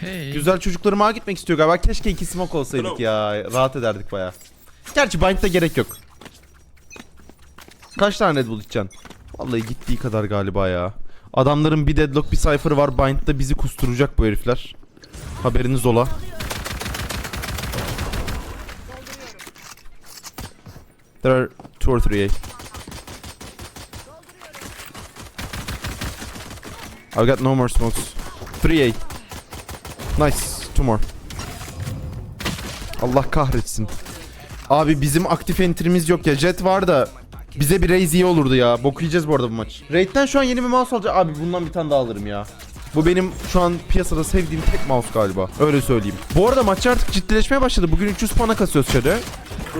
Hey. Güzel çocuklarım ağa gitmek istiyor galiba. Keşke iki smoke olsaydık ya. Rahat ederdik baya. Gerçi bind'de gerek yok. Kaç tane Red Bull içeceksin? Vallahi gittiği kadar galiba ya. Adamların bir deadlock bir cypher var. Bind'de bizi kusturacak bu herifler. Haberiniz ola. There are two or three A. I've got no more smokes. Three A. Nice. Two more. Allah kahretsin. Abi bizim aktif entrimiz yok ya. Jet var da bize bir raise iyi olurdu ya. Bok yiyeceğiz bu arada bu maç. Raid'den şu an yeni bir mouse alacağım. Abi bundan bir tane daha alırım ya. Bu benim şu an piyasada sevdiğim tek mouse galiba. Öyle söyleyeyim. Bu arada maç artık ciddileşmeye başladı. Bugün 300 puana kasıyoruz şöyle.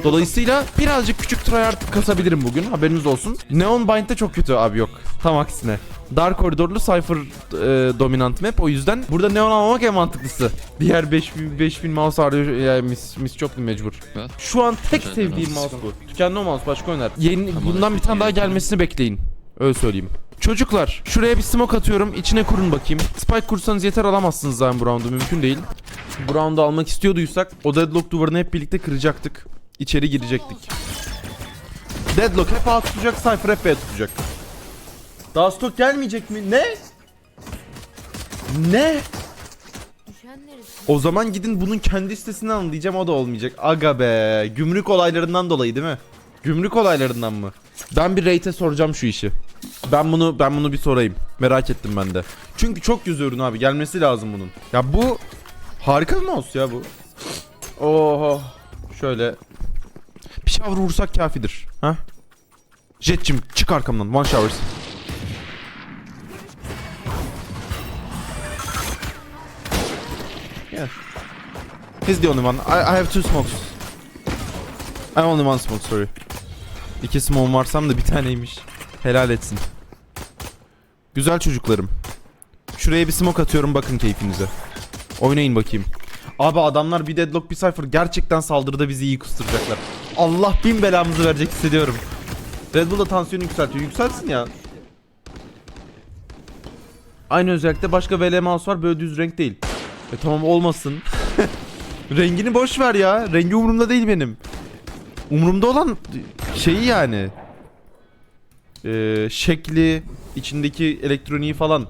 Dolayısıyla birazcık küçük tryhard kasabilirim bugün. Haberiniz olsun. Neon Bind'de çok kötü abi yok. Tam aksine. Dark koridorlu Cypher e, dominant map. O yüzden burada Neon almamak en mantıklısı. Diğer 5000 5000 mouse arıyor. Yani mis, mis çok mecbur. Evet. Şu an tek sevdiğim mouse. bu. Tükenli o mouse başka oynar. Yeni, bundan bir tane daha gelmesini bekleyin. Öyle söyleyeyim. Çocuklar şuraya bir smoke atıyorum. İçine kurun bakayım. Spike kursanız yeter alamazsınız zaten bu roundu. Mümkün değil. Bu roundu almak istiyorduysak o deadlock duvarını hep birlikte kıracaktık. İçeri girecektik. Deadlock hep A tutacak, Cypher hep B tutacak. Daha stok gelmeyecek mi? Ne? Ne? O zaman gidin bunun kendi sitesinden alın diyeceğim o da olmayacak. Aga be. Gümrük olaylarından dolayı değil mi? Gümrük olaylarından mı? Ben bir rate'e soracağım şu işi. Ben bunu ben bunu bir sorayım. Merak ettim ben de. Çünkü çok yüz ürün abi. Gelmesi lazım bunun. Ya bu harika bir mouse ya bu. Oho. Şöyle bir shower vursak kafidir. Ha? Jet'cim çık arkamdan. One showers. He's the only one. I, I have two smokes. I only one smoke sorry. İki smoke'um varsam da bir taneymiş. Helal etsin. Güzel çocuklarım. Şuraya bir smoke atıyorum bakın keyfinize. Oynayın bakayım. Abi adamlar bir deadlock bir cypher gerçekten saldırıda bizi iyi kusturacaklar. Allah bin belamızı verecek hissediyorum. Red Bull da tansiyonu yükseltiyor. Yükselsin ya. Aynı özellikle başka VL mouse var böyle düz renk değil. E tamam olmasın. Rengini boş ver ya. Rengi umurumda değil benim. Umurumda olan şeyi yani. Ee, şekli, içindeki elektroniği falan.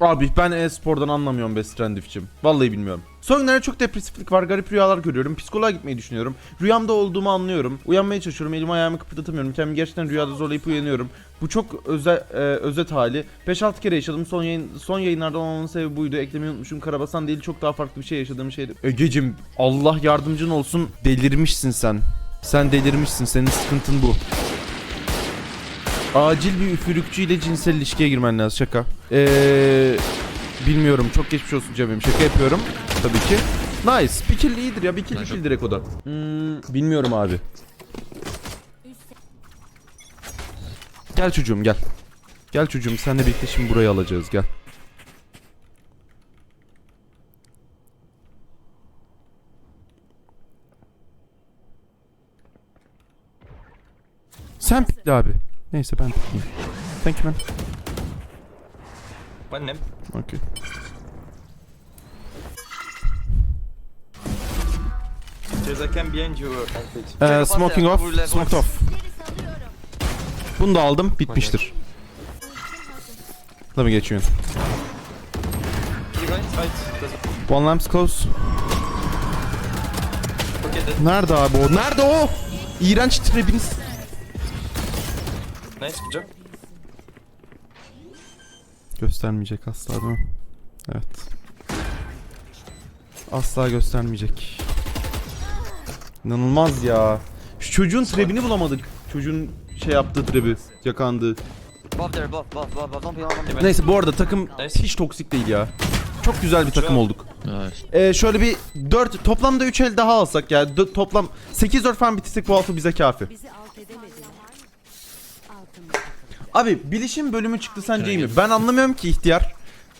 Abi ben e-spordan anlamıyorum be Strandif'cim. Vallahi bilmiyorum. Son günlerde çok depresiflik var. Garip rüyalar görüyorum. Psikoloğa gitmeyi düşünüyorum. Rüyamda olduğumu anlıyorum. Uyanmaya çalışıyorum. Elimi ayağımı kıpırdatamıyorum. Kendimi gerçekten rüyada zorlayıp uyanıyorum. Bu çok öze, e, özet hali. 5-6 kere yaşadım. Son yayın son yayınlardan olmanın sebebi buydu. Eklemeyi unutmuşum. Karabasan değil çok daha farklı bir şey yaşadığım şeydi. Egecim Allah yardımcın olsun. Delirmişsin sen. Sen delirmişsin. Senin sıkıntın bu. Acil bir üfürükçüyle cinsel ilişkiye girmen lazım. Şaka. Eee... Bilmiyorum. Çok geçmiş olsun Cem'im. Şaka yapıyorum. Tabii ki. Nice. Bir kill iyidir ya. Bir kill bir kill direkt o da. Hmm, bilmiyorum abi. Gel çocuğum gel. Gel çocuğum senle birlikte şimdi burayı alacağız gel. Sen pikle abi. Neyse ben pikleyeyim. Thank you man. Name. Okay. There's a cam behind you. Ee, smoking off. Smoked off. Bunu da aldım. Bitmiştir. Let me get you in. One lamp's close. Nerede abi o? Nerede o? İğrenç trebiniz. Nice, job. Göstermeyecek asla değil mi? Evet. Asla göstermeyecek. İnanılmaz ya. Şu çocuğun trebini bulamadık. Çocuğun şey yaptığı trebi. There. Don't be on them. Neyse bu arada takım hiç toksik değil ya. Çok güzel bir takım olduk. Ee, şöyle bir 4 toplamda 3 el daha alsak ya. Dö- toplam 8 4 falan bitirsek bu altı bize kafi. Bizi alt edemediler. Altın. Abi bilişim bölümü çıktı sence iyi mi? Ben anlamıyorum ki ihtiyar.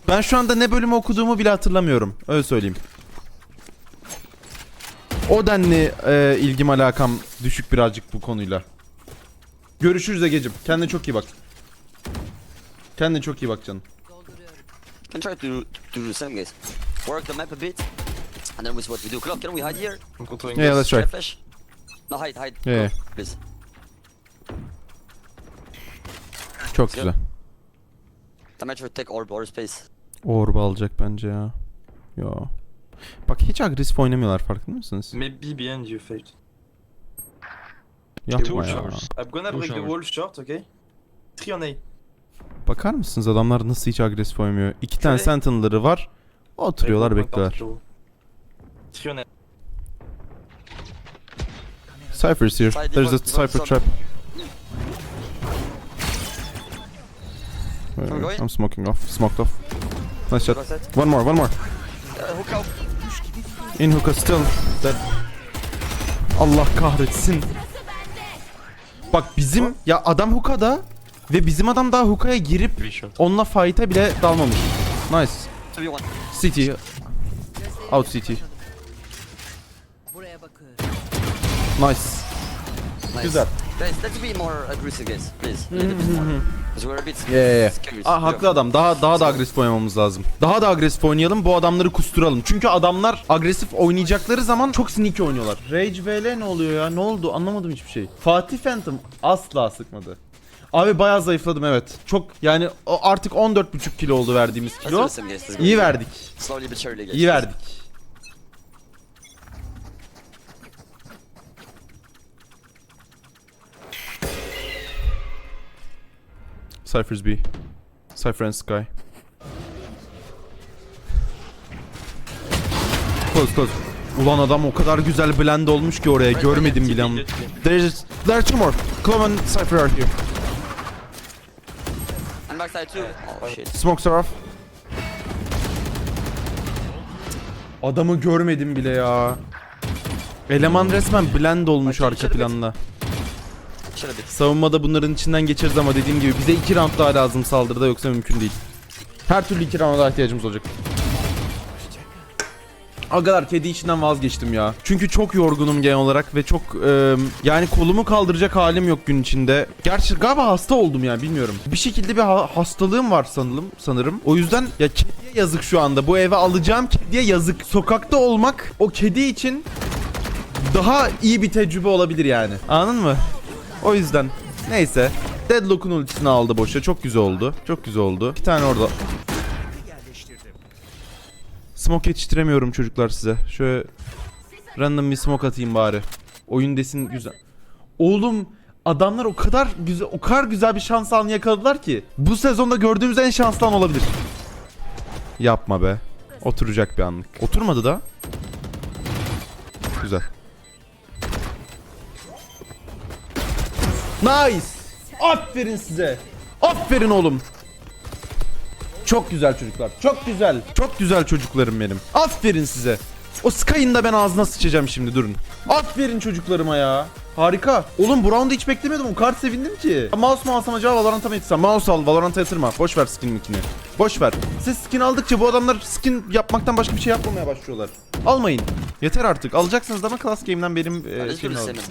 Ben şu anda ne bölümü okuduğumu bile hatırlamıyorum. Öyle söyleyeyim. O denli e, ilgim alakam düşük birazcık bu konuyla. Görüşürüz Ege'cim. Kendine çok iyi bak. Kendine çok iyi bak canım. Can try to, to do the same, guys. Work the map a bit, and then with what we do. Club, can we hide here? I'm controlling Yeah, this. let's try. Flash. No, hide, hide. Yeah, yeah. Club, Please. Çok güzel. The match will take orb or space. Orb alacak bence ya. Yo. Bak hiç agresif oynamıyorlar farkında mısınız? Maybe behind you, fake. Yapma ya. I'm gonna break the wall short, okay? Three on A. Bakar mısınız adamlar nasıl hiç agresif oynamıyor? İki tane Şöyle- sentinel'ları var. Oturuyorlar bekliyorlar. Three on A. Cypher's here. Side There's a cypher trap. I'm going. I'm smoking off. Smoked off. Nice shot. One more, one more. Uh, hook out. In hookah still. Dead. Allah kahretsin. Bak bizim ya adam hookah'da ve bizim adam daha hookah'ya girip onunla fight'a bile dalmamış. Nice. 2v1. City. Out city. Nice. Nice. Güzel. Guys, let's be more aggressive, guys. Please. A little bit more. Because we're a bit Yeah, yeah, yeah. scared. Aa, haklı adam. Daha daha da agresif oynamamız lazım. Daha da agresif oynayalım. Bu adamları kusturalım. Çünkü adamlar agresif oynayacakları zaman çok sneaky oynuyorlar. Rage VL ne oluyor ya? Ne oldu? Anlamadım hiçbir şey. Fatih Phantom asla sıkmadı. Abi bayağı zayıfladım evet. Çok yani o artık 14,5 kilo oldu verdiğimiz kilo. İyi verdik. İyi verdik. Cypher's B. Cypher and Sky. Close close. Ulan adam o kadar güzel blend olmuş ki oraya görmedim bile ama. There's there are two more. Clove and Cypher are here. And backside too. Oh shit. Smokes are off. Adamı görmedim bile ya. Eleman resmen blend olmuş arka planda. Been. Savunmada bunların içinden geçeriz ama dediğim gibi bize 2 round daha lazım saldırıda yoksa mümkün değil. Her türlü 2 rounda ihtiyacımız olacak. Agalar kedi işinden vazgeçtim ya. Çünkü çok yorgunum genel olarak ve çok e, yani kolumu kaldıracak halim yok gün içinde. Gerçi galiba hasta oldum ya bilmiyorum. Bir şekilde bir ha- hastalığım var sanırım sanırım. O yüzden ya kediye yazık şu anda. Bu eve alacağım kediye yazık. Sokakta olmak o kedi için daha iyi bir tecrübe olabilir yani. Anladın mı? O yüzden. Neyse. Deadlock'un ultisini aldı boşa. Çok güzel oldu. Çok güzel oldu. Bir tane orada. Smoke yetiştiremiyorum çocuklar size. Şöyle random bir smoke atayım bari. Oyun desin güzel. Oğlum adamlar o kadar güzel o kadar güzel bir şans anı yakaladılar ki. Bu sezonda gördüğümüz en şanslı an olabilir. Yapma be. Oturacak bir anlık. Oturmadı da. Nice. Aferin size. Aferin oğlum. Çok güzel çocuklar. Çok güzel. Çok güzel çocuklarım benim. Aferin size. O Sky'ın da ben ağzına sıçacağım şimdi durun. Aferin çocuklarıma ya. Harika. Oğlum bu round'u hiç beklemiyordum. O kadar sevindim ki. Mouse mu alsam acaba Valorant'a mı yetişsem? Mouse al. Valorant'a yatırma. Boş ver skin mikini. Boş ver. Siz skin aldıkça bu adamlar skin yapmaktan başka bir şey yapmamaya başlıyorlar. Almayın. Yeter artık. Alacaksınız ama Class Game'den benim e, şeyimi alacaksınız.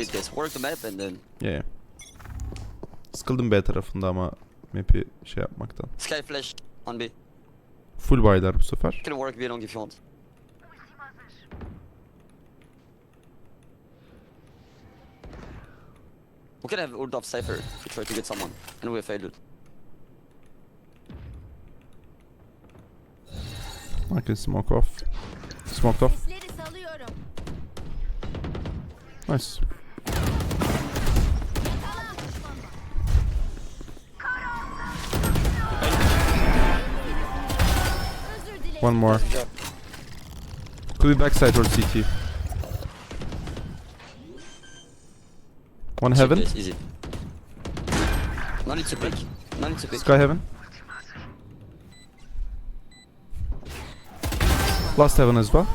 Yeah. Sıkıldım B tarafında ama map'i şey yapmaktan. Sky Flash on B. Full buy'lar bu sefer. Can work B long if you want. We can have Urdov Cypher to try to get someone, and we failed. I can smoke off. Smoked off. Nice. One more. Could be backside or CT. One heaven. No need to pick. No need to pick. Sky heaven. Last heaven as well.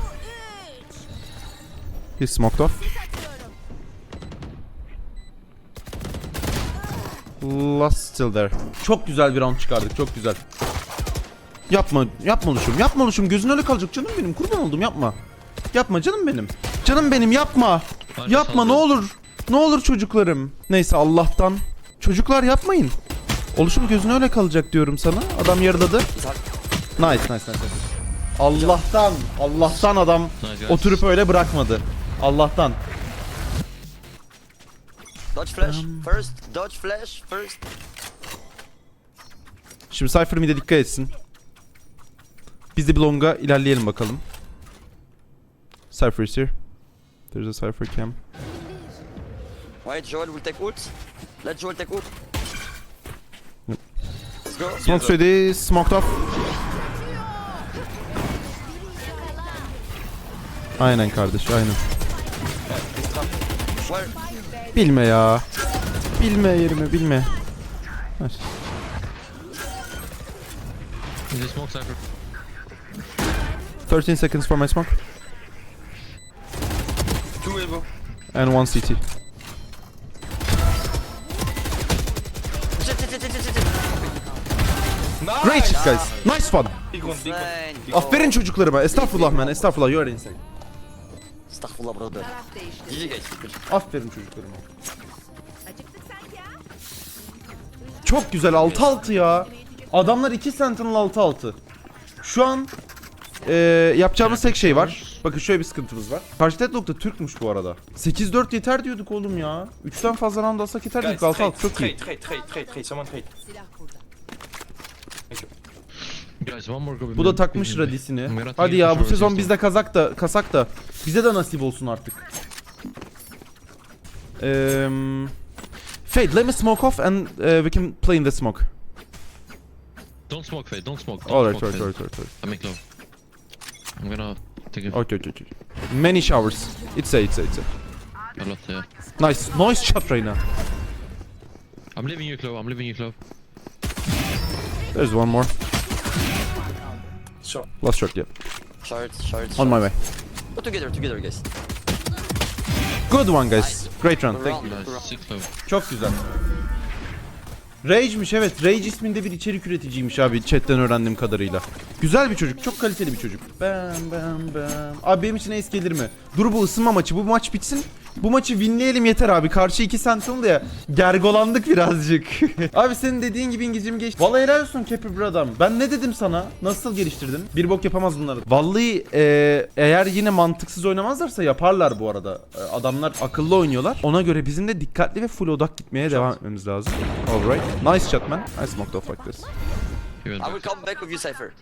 He's smoked off. Last still there. Çok güzel bir round çıkardık. Çok güzel. Yapma, yapma oluşum. Yapma oluşum. Gözün öyle kalacak canım benim. Kurban oldum yapma. Yapma canım benim. Canım benim yapma. Yapma ne olur. Ne olur çocuklarım. Neyse Allah'tan. Çocuklar yapmayın. Oluşum gözüne öyle kalacak diyorum sana. Adam yarıladı. Nice nice nice. Allah'tan, Allah'tan adam Nice oturup öyle bırakmadı. Allah'tan. Dodge flash first. Dodge flash first. Şimdi Cypher mid'e dikkat etsin. Biz de bir longa ilerleyelim bakalım. Cypher is here. There's a Cypher cam. Wait, Joel will take ult. Let Joel take ult. Let's go. Smoke ready, smoked off. Aynen kardeş, aynen. Bilme ya. Bilme yerimi, bilme. Is it smoke cypher? 13 seconds for my smoke. Two elbow. And one CT. Nice. Great shit guys. Nice fun. Big one, big one. Aferin çocuklarıma. Estağfurullah man. Estağfurullah. You are insane. Astaghfirullah brother. GG guys. Aferin çocuklarıma. Çok güzel 6-6 ya. Adamlar 2 Sentinel 6-6. Şu an eee yapacağımız tek şey var. Bakın şöyle bir sıkıntımız var. Karşı Deadlock da Türkmüş bu arada. 8-4 yeter diyorduk oğlum ya. 3'ten fazla round alsak yeter Guys, diyorduk 6-6 trade, çok iyi. trade, trade, trade, trade, someone trade. Silah burada. Guys, one more go Bu da takmış radisini. Hadi ya bu sezon bizde kazak da kasak da bize de nasip olsun artık. Eee Fade, let me smoke off and uh, we can play in the smoke. Don't smoke, Fade. Don't smoke. Don't Alright, smoke, alright, Fade. alright, alright. I make low. I'm gonna take a, Okay, okay, okay. Many showers. It's a, it's a, it's a. a lot, yeah. Nice, nice shot right now. I'm leaving you clove. I'm leaving you clove. There's one more. Shot. Last shot, yeah. Short, short, On my way. Go together, together guys. Good one guys. Great run. Thank you. good Nice. round. Six clove. Çok güzel. Rage'miş evet. Rage isminde bir içerik üreticiymiş abi chatten öğrendiğim kadarıyla. Güzel bir çocuk. Çok kaliteli bir çocuk. Bam bam bam. Abi benim için ace gelir mi? Dur bu ısınma maçı. Bu maç bitsin. Bu maçı winleyelim yeter abi. Karşı iki sentinel ya. Gergolandık birazcık. abi senin dediğin gibi İngilizcem geçti. Vallahi helal olsun Kepi bir adam. Ben ne dedim sana? Nasıl geliştirdin? Bir bok yapamaz bunları. Vallahi e, eğer yine mantıksız oynamazlarsa yaparlar bu arada. E, adamlar akıllı oynuyorlar. Ona göre bizim de dikkatli ve full odak gitmeye devam etmemiz lazım. Alright. Nice shot man. I smoked off like this. I will come back with you, Cypher.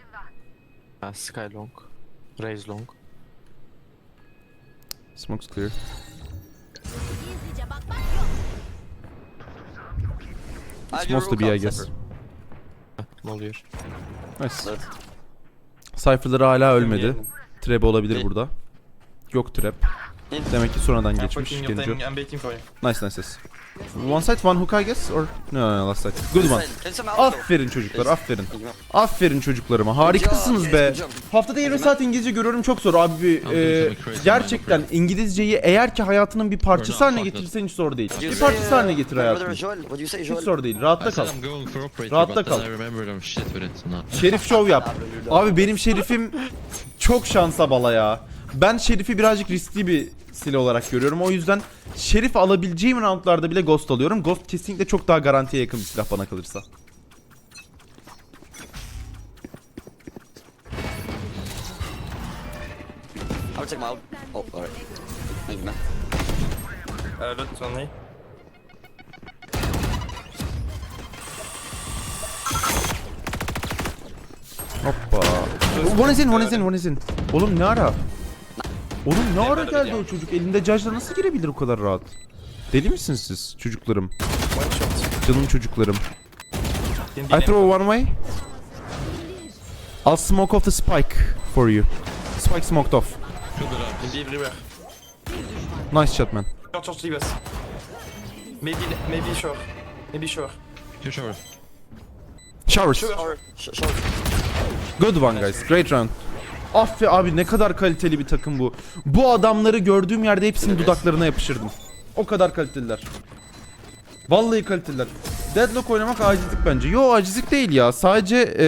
Uh, Sky long. Raise long. Smoke's clear. Gizlice bakmak yok. It's mostly B I guess. Mol here. Nice. Good. Cypher'ları hala ölmedi. Trap olabilir burada. Yok trap. Demek ki sonradan geçmiş. Genco. thing, I'm waiting for you. Nice nice nice. One side, one hook I guess or no no, no last side. Good one. Aferin çocuklar, aferin. Aferin çocuklarıma. Harikasınız be. Haftada yarım saat İngilizce görüyorum çok zor abi. Ee, gerçekten İngilizceyi eğer ki hayatının bir parçası haline getirirsen hiç zor değil. Bir parçası haline getir hayatını. Hiç zor değil. Rahatta kal. Rahatta kal. Şerif şov yap. Abi benim şerifim çok şansa bala ya. Ben şerifi birazcık riskli bir silah olarak görüyorum. O yüzden şerif alabileceğim roundlarda bile ghost alıyorum. Ghost kesinlikle çok daha garantiye yakın bir silah bana kalırsa. I will take my out. Oh, alright. Thank you, man. Lot on A. Hoppa. One is in, one is in, one is in. Oğlum ne ara? Oğlum ne ara geldi o çocuk? Elinde cajla nasıl girebilir o kadar rahat? Deli misiniz siz çocuklarım? One shot. Canım çocuklarım. I throw one way. I'll smoke off the spike for you. Spike smoked off. Can be everywhere. Nice shot man. Short, short, leave us. Maybe, maybe short. Maybe short. Two showers. Showers. Short. Good one guys. Great round. Affe abi ne kadar kaliteli bir takım bu. Bu adamları gördüğüm yerde hepsini dudaklarına yapışırdım. O kadar kaliteliler. Vallahi kaliteliler. Deadlock oynamak acizlik bence. Yo acizlik değil ya. Sadece e,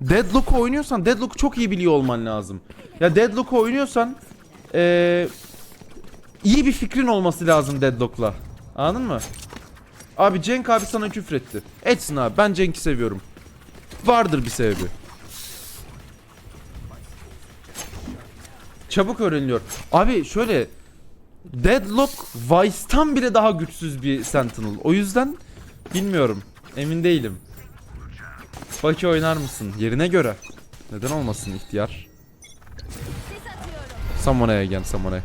Deadlock oynuyorsan Deadlock'u çok iyi biliyor olman lazım. Ya Deadlock oynuyorsan e, iyi bir fikrin olması lazım Deadlock'la. Anladın mı? Abi Cenk abi sana küfür etti. Etsin abi ben Cenk'i seviyorum. Vardır bir sebebi. Çabuk öğreniliyor. Abi şöyle Deadlock Vice'tan bile daha güçsüz bir Sentinel. O yüzden bilmiyorum. Emin değilim. Baki oynar mısın? Yerine göre. Neden olmasın ihtiyar? Samona'ya gel Samona'ya.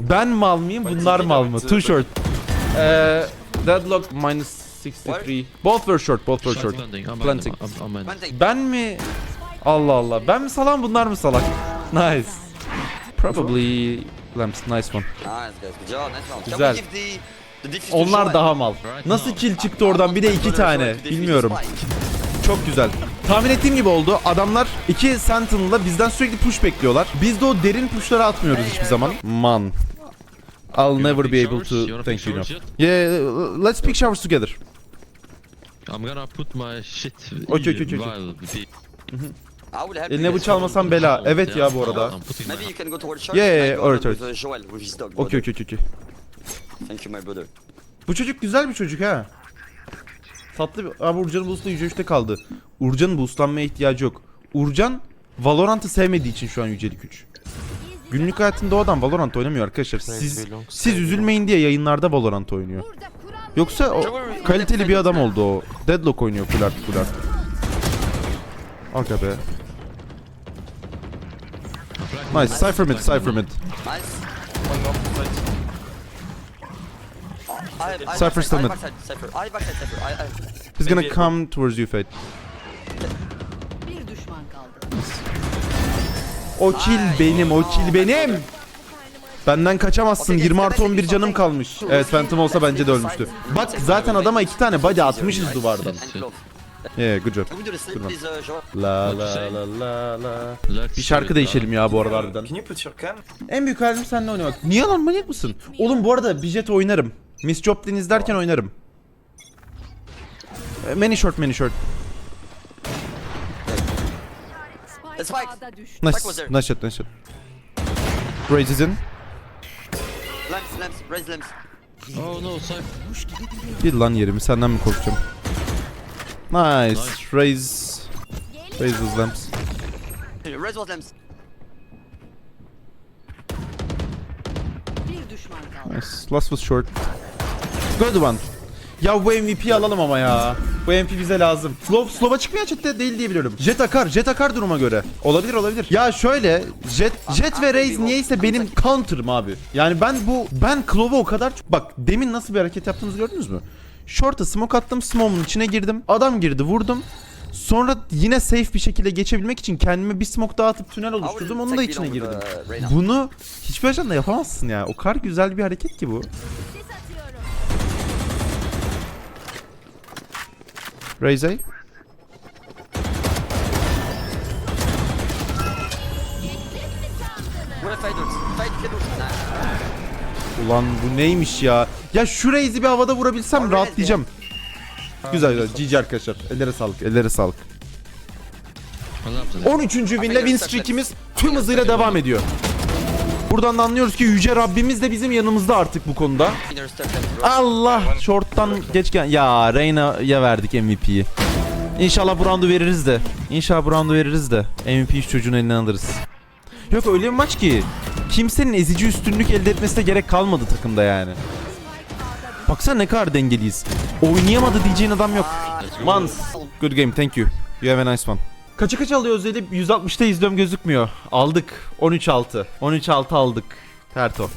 Ben mal mıyım? Bunlar mal mı? Too short. Eee Deadlock minus 63. Both were short, both were Short planting. I'm Planting. planting. I'm, I'm, I'm Planting. Ben mi? Allah Allah. Ben mi salam bunlar mı salak? Nice. Probably Lamps. Nice one. Nice guys, good job, nice round. Can Güzel. Onlar daha mal. Nasıl kill çıktı oradan bir de iki tane. Bilmiyorum. Çok güzel. Tahmin ettiğim gibi oldu. Adamlar iki Sentinel'la bizden sürekli push bekliyorlar. Biz de o derin pushları atmıyoruz hiçbir zaman. Man. I'll never be able to thank you enough. Yeah, let's pick showers together. I'm gonna put my shit Okay, okay, okay, okay. while the- I will help Eline guys. bıçağı almasan bela. Evet ya bu arada. I'm putting my Maybe you can go towards church. Yeah, yeah, and I yeah, go alright, with, uh, Joel with his dog. Okey brother. okey okey. Thank you my brother. Bu çocuk güzel bir çocuk ha. Tatlı bir... Abi Urcan'ın boost'u Yüce 3'te kaldı. Urcan'ın boostlanmaya ihtiyacı yok. Urcan Valorant'ı sevmediği için şu an Yücelik 3. Günlük hayatında o adam Valorant oynamıyor arkadaşlar. Siz siz üzülmeyin diye yayınlarda Valorant oynuyor. Yoksa o kaliteli bir adam oldu o. Deadlock oynuyor full art full art. Aga be. Nice. Cypher mid, Cypher mid. Nice. Cypher still mid. He's gonna come towards you Fate. bir düşman kaldı. O kill benim, o kill benim. Benden kaçamazsın. 20 artı 11 canım kalmış. Evet Phantom olsa bence de ölmüştü. Bak zaten adama iki tane body atmışız duvardan. And close. Yeah, good job. La la la la la. Let's Bir şarkı değişelim ya bu arada harbiden. Can you put your cam? En büyük hayalim seninle oynamak. Niye lan manyak mısın? Oğlum bu arada Bijet oynarım. Miss Joplin izlerken oynarım. Eh, Many short, many short. Nice, nice shot, nice shot. Raise is in. Lamps, lamps. Oh no, Cypher. Bil lan yerimi senden mi korkacağım? Nice. Nice. Raise. Raise those lamps. Raise those lamps. Bir düşman kaldı. Nice. Last was short. Good one. Ya bu MVP alalım ama ya. Bu MVP bize lazım. Slow, slow'a çıkmıyor chatte değil diye biliyorum. Jet akar, jet akar duruma göre. Olabilir olabilir. Ya şöyle, jet, jet ve Raze niyeyse benim counter'ım abi. Yani ben bu, ben Clove'a o kadar çok... Bak demin nasıl bir hareket yaptığınızı gördünüz mü? Short'a smoke attım, smoke'un içine girdim. Adam girdi, vurdum. Sonra yine safe bir şekilde geçebilmek için kendime bir smoke daha atıp tünel oluşturdum. Onun da içine girdim. Bunu hiçbir ajanda yapamazsın ya. O kadar güzel bir hareket ki bu. Sis atıyorum. Nice. Ulan bu neymiş ya? Ya şu Raze'i bir havada vurabilsem rahatlayacağım. Güzel güzel. GG arkadaşlar. Ellere sağlık. Ellere sağlık. Well, after that. 13. winle win streak'imiz tüm hızıyla devam ediyor. Buradan da anlıyoruz ki Yüce Rabbimiz de bizim yanımızda artık bu konuda. Allah! Short'tan geç gel. Ya Reyna'ya verdik MVP'yi. İnşallah bu roundu veririz de. İnşallah bu roundu veririz de. MVP şu çocuğun elinden alırız. Yok öyle bir maç ki. Kimsenin ezici üstünlük elde etmesine gerek kalmadı takımda yani. Baksana ne kadar dengeliyiz. Oynayamadı diyeceğin adam yok. Mans. Good game thank you. You have a nice one. Kaça kaç alıyoruz Elip? 160'ta izliyorum gözükmüyor. Aldık. 13-6. 13-6 aldık. Terto.